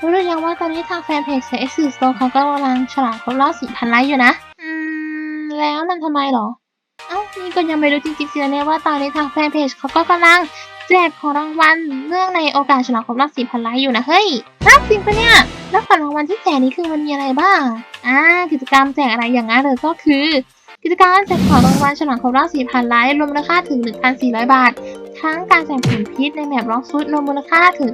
รู้หรือยังว่าตอนนี้ทางแฟนเพจ CS โซเขาก็กำลังฉลองครบรอบ4,000ไลค์อยู่นะ อืม แล้วมันทำไมหรอ เอ้า นี่ก็ยังไม่รู้จริงๆสินะเนี่ยว่าตอนนี้ทางแฟนเพจเขาก็กำลังแจกของรางวัลเนื่องในโอกาสฉลองครบรอบ4,000ไลค์อยู่นะ เฮ้ยน่าจริงปะเนี่ย แล้วของรางวัลที่แจกนี้คือมันมีอะไรบ้าง อ่า กิจกรรมแจกอะไรอย่างนั้นเลยก็คือ กิจกรรมแจกของรางวัลฉลองครบรอบ4,000ไลค์รวมมูลค่าถึง 1,400 บาท ทั้งการแจกผลพิษในแมปล็อกฟุตรวมมูลค่าถึง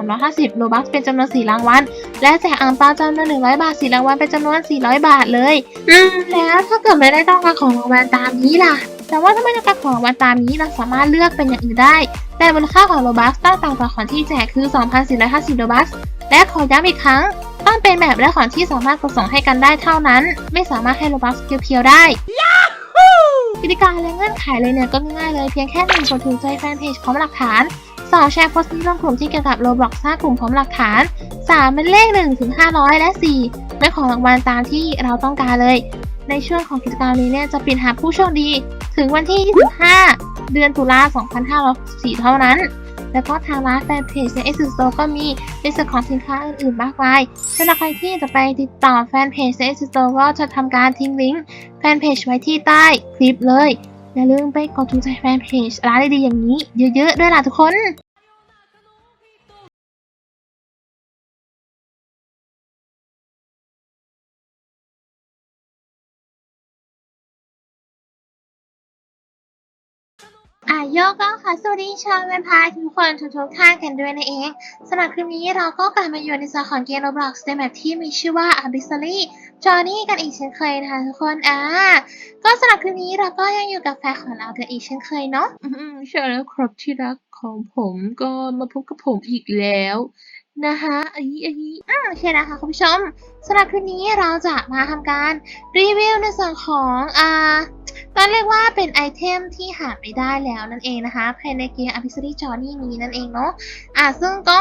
7,350โลบัคเป็นจำนวน 4 รางวัล และแจกอ่างเปาจำนวน 100 บาท 4 รางวัลเป็นจำนวน 400 บาทเลย อืม แล้วถ้าเกิดไม่ได้ต้องการของรางวัลตามนี้ล่ะ แต่ว่าถ้าไม่ต้องการของรางวัลตามนี้เราสามารถเลือกเป็นอย่างอื่นได้ แต่มูลค่าของโลบัคต้องต่างจากของที่แจกคือ 2,450โลบัคและขอย้ำอีกครั้ง ต้องเป็นแบบและของที่สามารถกดส่งให้กันได้เท่านั้น ไม่สามารถให้โลบัคเพียวๆได้กติกาและเงื่อนไขเลยเนี่ยก็ง่ายๆเลยเพียงแค่หนึ่งกดถูกใจแฟนเพจพร้อมหลักฐาน 2 แชร์โพสต์นี้ลงกลุ่มที่เกี่ยวกับโรบล็อกสร้างกลุ่มพร้อมหลักฐาน 3 เป็นเลข1ถึง500 และ 4 เป็นของรางวัลตามที่เราต้องการเลย ในช่วงของกิจกรรมนี้เนี่ยจะปิดหาผู้โชคดี ถึงวันที่ 25 เดือนตุลา2564เท่านั้น แล้วก็ทางร้านแฟนเพจใน s อ s t o r e ก็มีในส่วนของสินค้าอื่นๆมากมายสำหรับใครที่จะไปติดต่อแฟนเพจใน s อ s t o r e ก็จะทำการทิ้งลิงก์แฟนเพจไว้ที่ใต้คลิปเลยอย่าลืมไปกดถูกใจแฟนเพจร้านดีๆอย่างนี้เยอะๆด้วยล่ะทุกคน อะโยกก็ค่ะสวัสดีชาวแวมพาทุกคนทุกๆท่านกันด้วยนะเองสำหรับคลิปนี้เราก็กลับมาอยู่ในส่วนของเกม Roblox ในแบบที่มีชื่อว่า Abyssally Journey กันอีกเช่นเคยนะคะทุกคนอ่าก็สำหรับคลิปนี้เราก็ยังอยู่กับแฟนของเรากันอีกเช่นเคยเนาะอืมใช่แล้วครับที่รักของผมก็มาพบกับผมอีกแล้ว นะคะอันนี้อันนี้อ่าโอเคนะคะคุณผู้ชมสำหรับคลิปนี้เราจะมาทำการรีวิวในส่วนของอ่าก็เรียกว่าเป็นไอเทมที่หาไม่ได้แล้วนั่นเองนะคะภายในเกม a p i s y Journey นี้นั่นเองเนาะอะซึ่งก็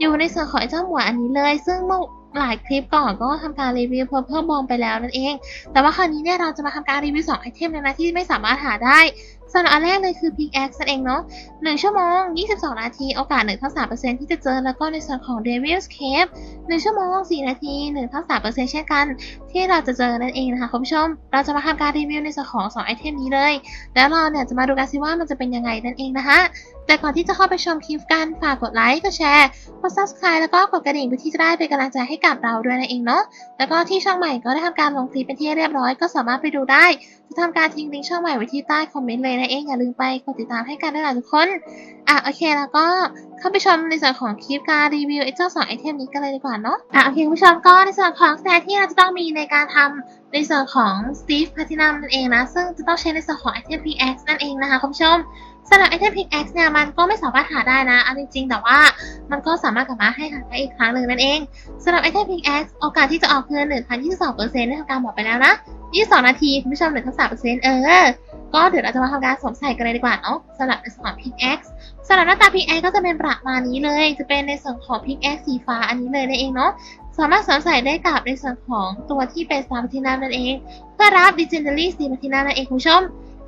อยู่ในส่วนของเจ้าหมวดอันนี้เลย ซึ่งเมื่อหลายคลิปก่อนก็ทำการรีวิวเพิ่มเพิ่มบอมไปแล้วนั่นเอง แต่ว่าคราวนี้เนี่ยเราจะมาทำการรีวิว2ไอเทมเลยนะที่ไม่สามารถหาได้ สำหรับอันแรกเลยคือ Pickaxe นั่นเองเนาะ1ชั่วโมง 22 นาที โอกาส1ทั้ง3%ที่จะเจอ แล้วก็ในส่วนของ Devil's Cave 1 ชั่วโมง 4 นาที1ทั้ง3%เช่นกัน ที่เราจะเจอนั่นเองนะคะคุณผู้ชม เราจะมาทำการรีวิวในส่วนของ 2 ไอเทมนี้เลย แล้วเราเนี่ยจะมาดูกันสิว่ามันจะเป็นยังไงนั่นเองนะคะแต่ก่อนที่จะเข้าไปชมคลิปกัน ฝากกดไลค์ กดแชร์ กด subscribe แล้วก็กดกระดิ่งเพื่อที่จะได้เป็นกำลังใจให้กับเราด้วยนั่นเองเนาะ แล้วก็ที่ช่องใหม่ก็ได้ทำการลงคลิปเป็นที่เรียบร้อย ก็สามารถไปดูได้ จะทำการทิ้งลิงก์ช่องใหม่ไว้ที่ใต้คอมเมนต์เลยนะเองอย่าลืมไปกดติดตามให้กันด้วยนะทุกคน อะโอเคแล้วก็เข้าไปชมในส่วนของคลิปการรีวิวไอ้เจ้าสองไอเทมนี้กันเลยดีกว่าเนาะ อะโอเคคุณผู้ชมก็ในส่วนของสแตทที่เราจะต้องมีในการทำในส่วนของ Steve Platinum นั่นเองนะ ซึ่งจะต้องใช้ในส่วนของไอเทม Pickaxe นั่นเองนะคะคุณผู้ชมสำหรับไอเทม Pickaxe เนี่ยมันก็ไม่สามารถหาได้นะเอาจริงๆ แต่ว่ามันก็สามารถกลับมาให้หาได้อีกครั้งหนึ่งนั่นเองสำหรับไอเทม Pickaxe โอกาสที่จะออกคือ1,022%ได้ทำการบอกไปแล้วนะ 22นาทีคุณผู้ชม1,3%เปอร์เซ็นต์เออ ก็เดี๋ยวเราจะมาทำการสวมใส่กันเลยดีกว่าเนาะสำหรับในส่วนของ Pickaxe สำหรับหน้าตา Pickaxe ก็จะเป็นประมาณนี้เลย จะเป็นในส่วนของ Pickaxe สีฟ้าอันนี้เลยนั่นเองเนาะสามารถสวมใส่ได้กับในส่วนของตัวที่เป็นสามพัทินัมนั่นเอง เพื่อรับ Legendary สีพัทินัมนั่นเองคุณผู้ชม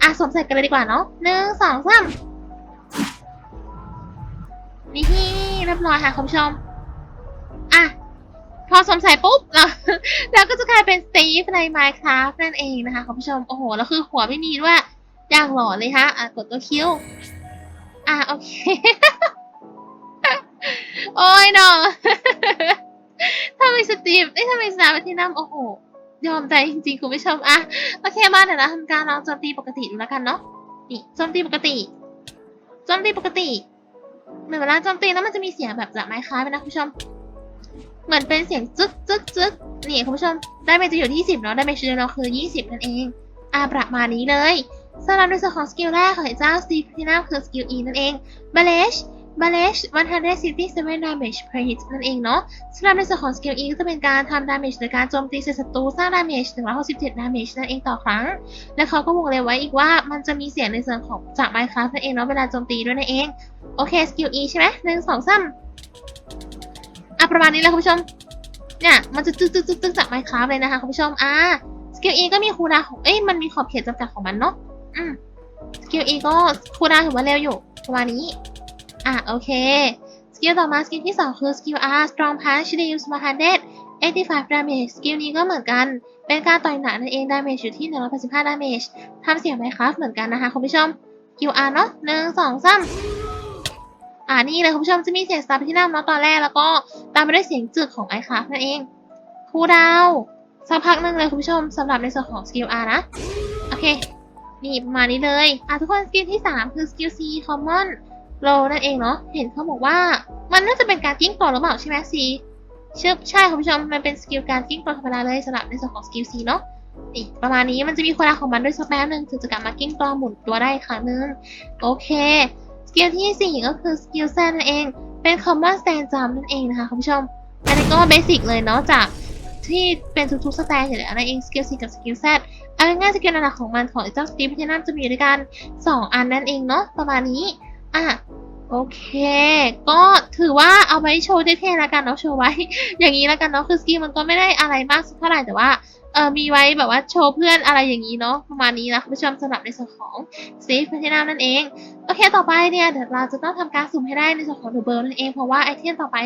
อะสวมใส่กันเลยดีกว่าเนาะหนึ่งสองสามนี่เรียบร้อยค่ะคุณผู้ชม พอสวมใส่ปุ๊บเราเราก็จะกลายเป็นสตีฟใน Minecraft นั่นเองนะคะคุณผู้ชมโอ้โหแล้วคือหัวไม่มีด้วยอย่างหล่อเลยฮะอะกดตัวคิ้วอะโอเค โอ้ยเนาะทำไมสตีฟเอ้ทำไมสนามที่นั่โอ้โห ยอมใจจริงๆคุณผู้ชมอะโอเคมาเดี๋ยวเราทำการลองโจมตีปกติดูแล้วกันเนาะนี่โจมตีปกติโจมตีปกติเหมือนเวลาโจมตีแล้วมันจะมีเสียงแบบจากไม้ค้ายไปนะคุณผู้ชม เหมือนเป็นเสียงจึ๊กจึ๊กจึ๊กนี่คุณผู้ชม ได้เมจจะอยู่ที่10เนาะ ได้เมจเราคือ 20 นั่นเอง อะประมาณนี้เลยสำหรับในส่วนของสกิลแรกของไอ้เจ้าสตีฟที่น่าคือสกิล E นั่นเอง b a l a s h b a l a s h 167 damage per hit นั่นเองเนาะสำหรับในส่วนของสกิล E ก็จะเป็นการทำดาเมจในการโจมตีใส่ศัตรูสร้างดาเมจ167ดาเมจนั่นเองต่อครั้ง และเขาก็วงเล็บไว้อีกว่ามันจะมีเสียงในส่วนของจาก Minecraft นั่นเองเนาะเวลาโจมตีด้วยนั่นเอง โอเคสกิล E ใช่ไหมหนึ่งสองสาม อะประมาณนี้แหละคุณผู้ชม เนี่ยมันจะตึ๊กตึ๊กตึ๊กตึ๊กจาก Minecraft เลยนะคะคุณผู้ชมอ่าสกิล E ก็มีคูดาของเอ้ยมันมีขอบเขตจำกัดของมันเนาะอืมสกิล E ก็คูดาถือว่าเร็วอยู่ประมาณนี้ อะโอเคสกิลต่อมาสกิลที่2คือสกิล R Strong Punch deals 100 85 damage สกิลนี้ก็เหมือนกันเป็นการต่อยหนานั่นเอง damage อยู่ที่ 185 damage ทำเสียงไหมครับเหมือนกันนะคะคุณผู้ชม QR เนาะหนึ่งสองสาม อ่านี่เลยคุณผู้ชมจะมีเสียงสตาร์ที่น้ำเนาะตอนแรกแล้วก็ตามไปด้วยเสียงจึกของไอคาฟนั่นเองคูดาวสักพักหนึงเลยคุณผู้ชมสำหรับในส่วนของสกิล R นะ โอเค นี่ประมาณนี้เลยอะทุกคนสกิลที่ 3 คือสกิล C common low นั่นเองเนาะเห็นเขาบอกว่ามันน่าจะเป็นการกิ้งตัวหรือเปล่าใช่ไหม C เชื่อใช่คุณผู้ชมมันเป็นสกิลการกิ้งตัวธรรมดาเลยสำหรับในส่วนของสกิล C เนาะนี่ประมาณนี้มันจะมีคนละของมันด้วยสักแป๊บหนึ่งถึงจะกลับมากิ้งตัวหมุนตัวได้อีกครั้งนึงโอเค สกิลที่ 4 ก็คือสกิล Z นั่นเอง เป็น common stand jump นั่นเองนะคะคุณผู้ชมอันนี้ก็เบสิกเลยเนาะจากที่เป็นทุกๆสแตนอยู่แล้วนั่นเองสกิล C กับสกิล Z เอาง่ายๆสกิลหลักของมันของเจ้าสตีฟพิทนัมจะมีอยู่ด้วยกัน 2 อันนั่นเองเนาะประมาณนี้อะโอเค ก็ถือว่าเอาไว้โชว์เท่ๆแล้วกันเนาะโชว์ไว้ อย่างนี้แล้วกันเนาะคือสกิลมันก็ไม่ได้อะไรมากสักเท่าไหร่แต่ว่า เออมีไว้แบบว่าโชว์เพื่อนอะไรอย่างนี้เนาะประมาณนี้นะคุณผู้ชมสำหรับในส่วนของสตีฟพิทนัมนั่นเอง โอเคต่อไปเนี่ยเดี๋ยวเราจะต้องทำการสุ่มให้ได้ในส่วนของเดอะเบิร์นั่นเองเพราะว่าไอเทมต่อไป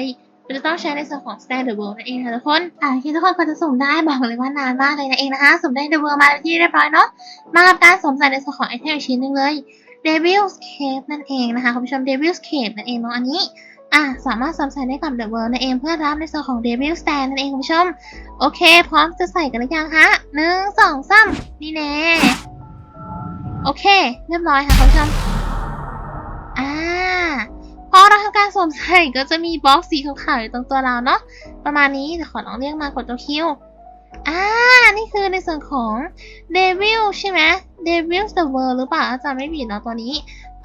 เราจะต้องใช้ในส่วนของ Stand the World นั่นเองค่ะทุกคนอ่าที่ทุกคนก็จะสุ่มได้บอกเลยว่านานมากเลยนะเองนะคะ สุ่มได้ The World มาที่เรียบร้อยเนาะ มากับการสวมใส่ในส่วนของไอเทมอีกชิ้นหนึ่งเลย Devil's Cape นั่นเองนะคะคุณผู้ชม Devil's Cape นั่นเองเนาะอันนี้ อะ สามารถสวมใส่ได้กับ The World นั่นเองเพื่อรับในส่วนของ Devil Stand นั่นเองคุณผู้ชม โอเค พร้อมจะใส่กันหรือยังคะหนึ่งสองสามนี่แน่ โอเค เรียบร้อยค่ะคุณผู้ชม อ่า พอเราทำการสวมใส่ก็จะมีบล็อกสีขาวๆอยู่ตรงตัวเราเนาะ ประมาณนี้เดี๋ยวขอลองเรียกมากดตัวคิวอ่า นี่คือในส่วนของ Devil ใช่ไหม Devil the World หรือเปล่าจำไม่ผิดเนาะตัวนี้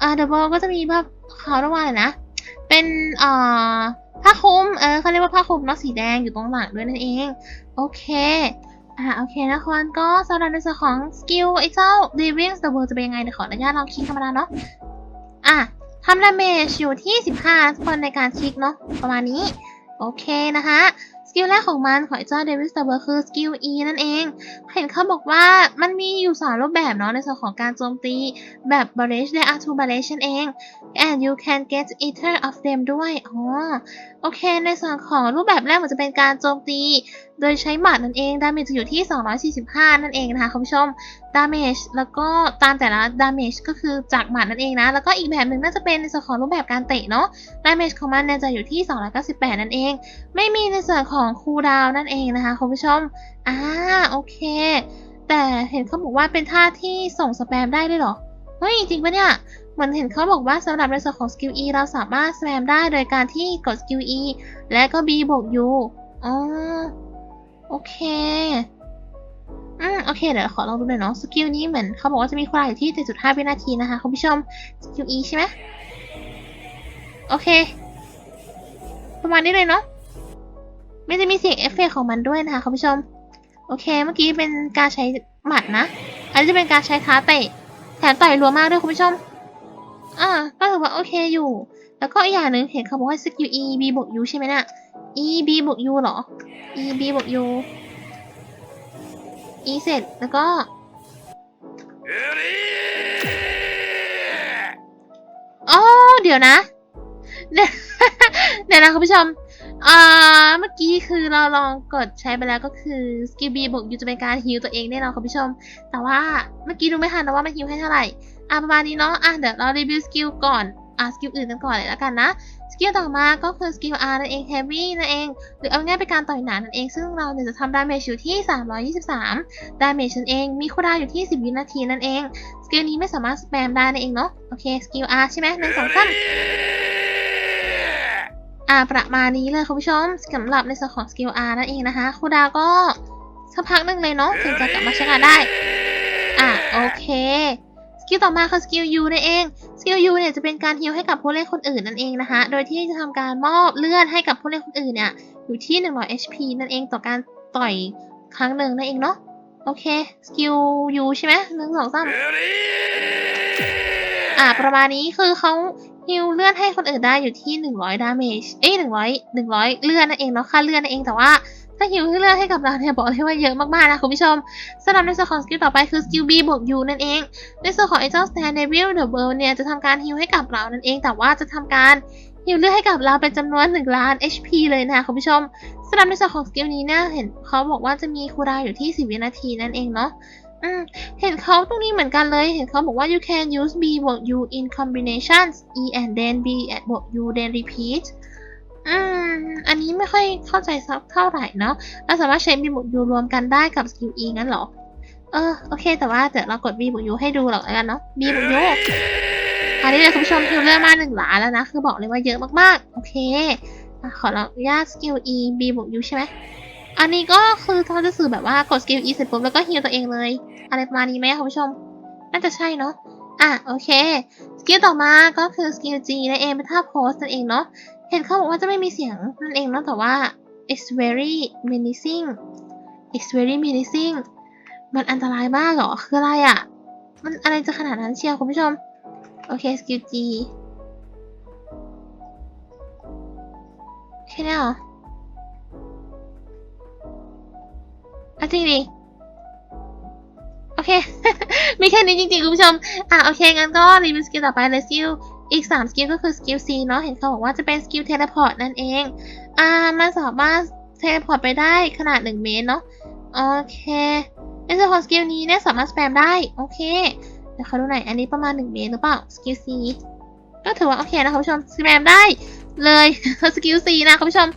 อ่า The World ก็จะมีแบบขาเรียกว่าอะไรนะ เป็นเอ่อผ้าคลุมเออเขาเรียกว่าผ้าคลุมเนาะสีแดงอยู่ตรงหลังด้วยนั่นเอง โอเคอ่าโอเคนะคนก็สำหรับในส่วนของสกิลไอ้เจ้า d e v i n g the World จะเป็นยังไงเดี๋ยวขออนุญาตลองคิกธรรมดาเนาะอะทำดาเมจอยู่ที่ 15ทุกคนในการคลิกเนาะประมาณนี้ โอเคนะคะ กิลแรกของมันของไอเจ้าเดวิสเตอร์เบอร์คือสกิล E นั่นเอง เห็นเขาบอกว่ามันมีอยู่สามรูปแบบเนาะในส่วนของการโจมตี แบบ barrage และ R2 barrage นั่นเอง and you can get either of them ด้วยอ๋อโอเค ในส่วนของรูปแบบแรกมันจะเป็นการโจมตี โดยใช้หมัดนั่นเองดาเมจจะอยู่ที่ 245 นั่นเองนะคะคุณผู้ชมดาเมจแล้วก็ตามแต่ละดาเมจก็คือจากหมัดนั่นเองนะ แล้วก็อีกแบบหนึ่งน่าจะเป็นในส่วนของรูปแบบการเตะเนาะดาเมจของมันเนี่ยจะอยู่ที่ 298 นั่นเอง ไม่มีในส่วนของคูลดาวน์นั่นเองนะคะคุณผู้ชมอ่าโอเค แต่เห็นเขาบอกว่าเป็นท่าที่ส่งสแปมได้ด้วยหรอ เฮ้ย จริงปะเนี่ยเหมือนเห็นเขาบอกว่าสำหรับในส่วนของสกิล E เราสามารถสแปมได้โดยการที่กดสกิล E และก็ B บวก U อ๋อโอเค อืมโอเคเดี๋ยวขอลองดูหน่อยเนาะสกิลนี้เหมือนเขาบอกว่าจะมีความอยู่ที่ 7.5วินาทีนะคะคุณผู้ชมสกิล E ใช่ไหมโอเค ประมาณนี้เลยเนาะไมันจะมีเสียงเอฟเฟกของมันด้วยนะคะคุณผู้ชม โอเค เมื่อกี้เป็นการใช้หมัดนะ อันนี้จะเป็นการใช้เท้าเตะแถมต่อยรัวมากด้วยคุณผู้ชมอ่าก็ถือว่าโอเคอยู่ แล้วก็อีกอย่างหนึ่งเห็นเขาบอกว่าสกิล E B บวก U ใช่ไหมน่ะ E B บวก U เหรอ E B บวก U E เสร็จแล้วก็อ๋อเดี๋ยวนะเดี๋ยวเดี๋ยวนะคุณผู้ชมอ่าเมื่อกี้คือเราลองกดใช้ไปแล้วก็คือสกิล B บวก U จะเป็นการฮิลตัวเองแน่นอนคุณผู้ชม แต่ว่าเมื่อกี้ดูไม่ทันนะว่ามันฮิลให้เท่าไหร่อะประมาณนี้เนาะอะเดี๋ยวเรารีวิวสกิลก่อนอะสกิลอื่นกันก่อนเลยแล้วกันนะ สกิลต่อมาก็คือสกิล R นั่นเอง Heavy นั่นเอง หรือเอาง่ายเป็นการต่อยหนานั่นเอง ซึ่งเราเนี่ยจะทำดาเมจอยู่ที่ 323 ดาเมจนั่นเอง มีคูลดาวอยู่ที่ 10 วินาทีนั่นเอง สกิลนี้ไม่สามารถสแปมได้นั่นเองเนาะ โอเค สกิล R ใช่ไหมหนึ่งสองสามอ่าประมาณนี้เลยคุณผู้ชมสำหรับในส่วนของสกิล R นั่นเองนะคะคูลดาวก็สักพักหนึ่งเลยเนาะถึงจะกลับมาใช้งานได้ อะโอเค กิลต่อมาคือสกิล U นั่นเองสกิล U เนี่ยจะเป็นการฮิลให้กับผู้เล่นคนอื่นนั่นเองนะคะ โดยที่จะทำการมอบเลือดให้กับผู้เล่นคนอื่นเนี่ยอยู่ที่ 100 HP นั่นเองต่อการต่อยครั้งหนึ่งนั่นเองเนาะโอเคสกิล U ใช่ไหมหนึ่งสองสามอ่าประมาณนี้คือเขาฮิลเลือดให้คนอื่นได้อยู่ที่ 100 ดาเมจ เอ้ย100 100 เลือดนั่นเองเนาะ ค่าเลือดนั่นเอง แต่ว่า ถ้าฮิลให้เลือดให้กับเราเนี่ยบอกเลยว่าเยอะมากๆนะคุณผู้ชมสำหรับในส่วนของสกิลต่อไปคือสกิล B บวก U นั่นเอง ในส่วนของไอ้เจ้า Stand Devil the World เนี่ยจะทำการฮิลให้กับเรานั่นเอง แต่ว่าจะทำการฮิวเลือดให้กับเราเป็นจำนวน 1 ล้าน HP เลยนะคุณผู้ชมสำหรับในส่วนของสกิลนี้เนี่ยเห็นเขาบอกว่าจะมีคูลดาวน์อยู่ที่ 10 วินาทีนั่นเองเนาะเห็นเขาตรงนี้เหมือนกันเลย เห็นเขาบอกว่า you can use B บวก U in combinations E and then B บวก U then repeat อืม อันนี้ไม่ค่อยเข้าใจสักเท่าไหร่เนาะเราสามารถใช้ B บวก U รวมกันได้กับสกิล E งั้นเหรอ เออ โอเค แต่ว่าเดี๋ยวเรากด B บวก U ให้ดูหรอกแล้วกันเนาะ B บวก U อันนี้เลยคุณผู้ชมฮิวเลือดมาหนึ่งหลาแล้วนะ คือบอกเลยว่าเยอะมากๆ โอเคอขออนุญาตสกิล E B บวก U ใช่ไหม อันนี้ก็คือเขาจะสื่อแบบว่ากดสกิล E เสร็จปุ๊บแล้วก็ฮิวตัวเองเลย อะไรประมาณนี้ไหมคุณผู้ชม น่าจะใช่เนาะ อะโอเค สกิลต่อมาก็คือสกิล G นั่นเอเป็นท่าโพสนั่นเองเนาะ เห็นเขาบอกว่าจะไม่มีเสียงนั่นเองนะแต่ว่า it's very menacing it's very menacing มันอันตรายมากเหรอ คืออะไรอะ่ะ มันอะไรจะขนาดนั้นเชียวคุณผู้ชม โอเคสกิล G แค่นี้เหรออะจริงดิโอเค มีแค่นี้จริงๆ คุณผู้ชม อะ โอเค งั้นก็รีวิวสกิลต่อไปเลยสกิล อีก 3 สกิลก็คือสกิล C เนาะเห็นเขาบอกว่าจะเป็นสกิลเทเลพอร์ตนั่นเอง อ่ามันสามารถเทเลพอร์ตไปได้ขนาด 1 เมตรเนาะโอเคในส่วนของสกิลนี้เนี่ยสามารถสแปมได้ โอเคเดี๋ยวเขาดูหน่อยอันนี้ประมาณ 1 เมตรหรือเปล่าสกิล C ก็ถือว่า โอเคนะคุณผู้ชมสแปมได้เลยสกิล C นะคุณผู้ชม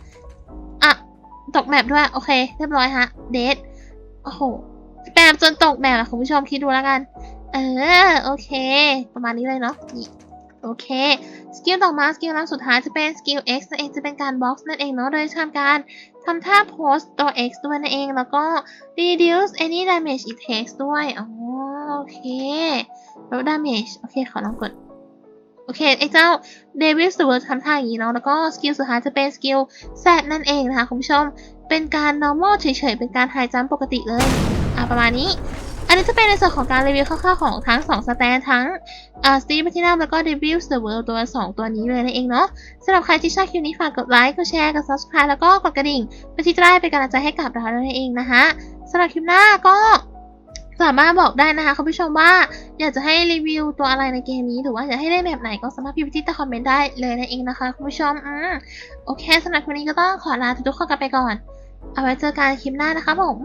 อะตกแมปด้วย โอเค เรียบร้อยฮะเดทโอ้โหสแปมจนตกแมปอะคุณผู้ชมคิดดูแล้วกัน เออ โอเค ประมาณนี้เลยเนาะนี่ โอเค สกิลต่อมาสกิลล่างสุดท้ายจะเป็นสกิล X นั่นเองจะเป็นการบล็อกนั่นเองเนาะโดยทำการทำท่าโพสตัว X ด้วยนั่นเอง แล้วก็ reduce any damage it takes ด้วยอ๋อโอเคลด damage โอเค ขอลองกดโอเค ไอ้เจ้า Devil Sword ทำท่าอย่างนี้เนาะแล้วก็สกิลสุดท้ายจะเป็นสกิล Z นั่นเองนะคะคุณผู้ชม เป็นการ normal เฉยๆ เป็นการ high jump ปกติเลย อะ ประมาณนี้ อันนี้จะเป็นในส่วนของการรีวิวคร่าวๆของทั้ง2สแตนทั้งอ่า Steve Platinum แล้วก็ Devil the World ตัว 2 ตัวนี้เลยนั่นเองเนาะสำหรับใครที่ชอบคลิปนี้ฝากกดไลค์กดแชร์กด subscribe แล้วก็กดกระดิ่งเพื่อที่จะได้เป็นกำลังใจให้กับเรานั่นเองนะคะสำหรับคลิปหน้าก็สามารถบอกได้นะคะคุณผู้ชมว่าอยากจะให้รีวิวตัวอะไรในเกมนี้ หรือว่าอยากให้เล่นแบบไหนก็สามารถพิมพ์ที่ใต้คอมเมนต์ได้เลยนั่นเองนะคะคุณผู้ชมอืมโอเคสำหรับคลิปนี้ก็ต้องขอลาทุกๆคนกันไปก่อน เอาไว้เจอกันคลิปหน้านะคะผม